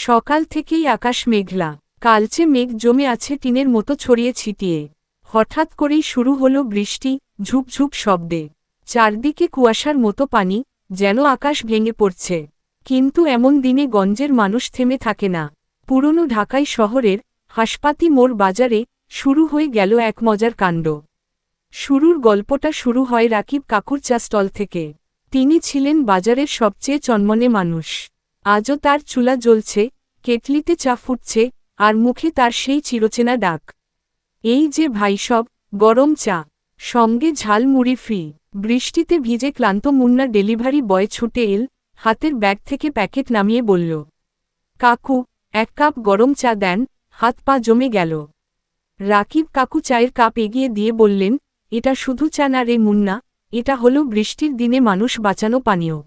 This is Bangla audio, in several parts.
সকাল থেকেই আকাশ মেঘলা। কালচে মেঘ জমে আছে টিনের মতো ছড়িয়ে ছিটিয়ে। হঠাৎ করেই শুরু হলো বৃষ্টি, ঝুপঝুপ শব্দে। চারদিকে কুয়াশার মতো পানি, যেন আকাশ ভেঙে পড়ছে। কিন্তু এমন দিনে গঞ্জের মানুষ থেমে থাকে না। পুরনো ঢাকাই শহরের হাসপাতি মোড় বাজারে শুরু হয়ে গেল এক মজার কাণ্ড। শুরুর গল্পটা শুরু হয় রাকিব কাকুর চা স্টল থেকে। তিনি ছিলেন বাজারের সবচেয়ে চন্মনে মানুষ। আজও তার চুলা জ্বলছে, কেটলিতে চা ফুটছে, আর মুখে তার সেই চিরচেনা ডাক। এই যে ভাইসব গরম চা। সঙ্গে ঝাল মুড়ি ফ্রি। বৃষ্টিতে ভিজে ক্লান্ত মুন্না ডেলিভারি বয় ছুটে এল, হাতের ব্যাগ থেকে প্যাকেট নামিয়ে বলল, কাকু, এক কাপ গরম চা দেন, হাত পা জমে গেল। রাকিব কাকু চায়ের কাপ এগিয়ে দিয়ে বললেন, এটা শুধু চা না রে মুন্না, এটা হলো বৃষ্টির দিনে মানুষ বাঁচানো পানীয়।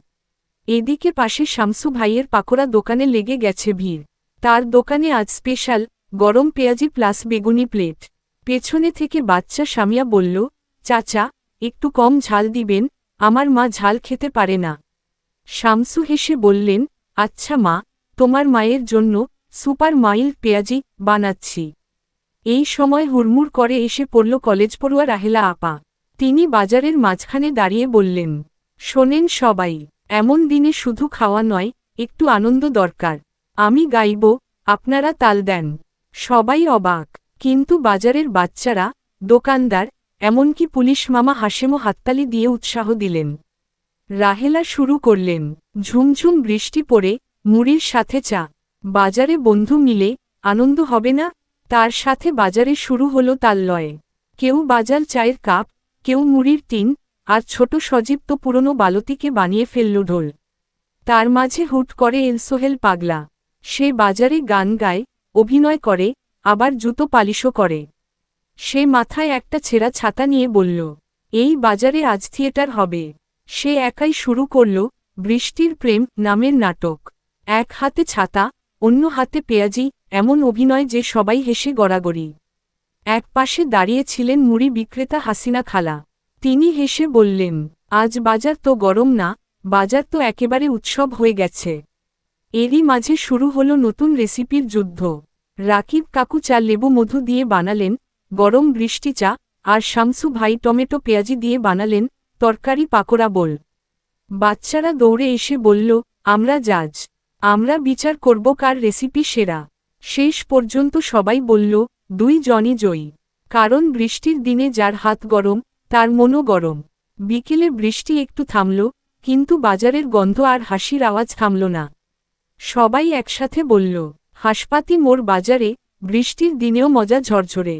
এদিকে পাশে শামসু ভাইয়ের পাকোড়া দোকানে লেগে গেছে ভিড়। তার দোকানে আজ স্পেশাল গরম পেঁয়াজি প্লাস বেগুনি প্লেট। পেছনে থেকে বাচ্চা সামিয়া বলল, চাচা, একটু কম ঝাল দিবেন, আমার মা ঝাল খেতে পারে না। শামসু হেসে বললেন আচ্ছা মা, তোমার মায়ের জন্য সুপার মাইল পেঁয়াজি বানাচ্ছি। এই সময় হুড়মুড় করে এসে পড়ল কলেজ পড়ুয়া রাহেলা আপা। তিনি বাজারের মাঝখানে দাঁড়িয়ে বললেন, শোনেন সবাই এমন দিনে শুধু খাওয়া নয়, একটু আনন্দ দরকার। আমি গাইব, আপনারা তাল দেন। সবাই অবাক। কিন্তু বাজারের বাচ্চারা, দোকানদার, এমনকি পুলিশ মামা হাসেমো হাততালি দিয়ে উৎসাহ দিলেন। রাহেলা শুরু করলেন। ঝুমঝুম বৃষ্টি পড়ে, মুড়ির সাথে চা। বাজারে বন্ধু মিলে, আনন্দ হবে না? তার সাথে বাজারে শুরু হলো তাল লয়ে। কেউ বাজার চায়ের কাপ, কেউ মুড়ির টিন আর ছোট সজীব তো পুরনো বালতিকে বানিয়ে ফেলল ঢোল। তার মাঝে হুট করে এলসোহেল পাগলা। সে বাজারে গান গায়, অভিনয় করে, আবার জুতো পালিশও করে। সে মাথায় একটা ছেঁড়া ছাতা নিয়ে বলল, এই বাজারে আজ থিয়েটার হবে। সে একাই শুরু করল, বৃষ্টির প্রেম নামের নাটক। এক হাতে ছাতা, অন্য হাতে পেঁয়াজি, এমন অভিনয় যে সবাই হেসে গড়াগড়ি। এক পাশে দাঁড়িয়েছিলেন মুড়ি বিক্রেতা হাসিনা খালা। তিনি হেসে বললেন, আজ বাজার তো গরম না, বাজার তো একেবারে উৎসব হয়ে গেছে। এরই মাঝে শুরু হলো নতুন রেসিপির যুদ্ধ। রাকিব কাকু চা, লেবু, মধু দিয়ে বানালেন, গরম বৃষ্টি চা আর শামসু ভাই টমেটো পেঁয়াজি দিয়ে বানালেন তরকারি পাকোড়া বল। বাচ্চারা দৌড়ে এসে বলল, আমরা জাজ, আমরা বিচার করব কার রেসিপি সেরা। শেষ পর্যন্ত সবাই বলল, দুই জনই জয়ী। কারণ বৃষ্টির দিনে যার হাত গরম তার মনও গরম। বিকেলে বৃষ্টি একটু থামল, কিন্তু বাজারের গন্ধ আর হাসির আওয়াজ থামল না। সবাই একসাথে বলল, হাসপাতি মোর বাজারে, বৃষ্টির দিনেও মজা ঝরঝরে।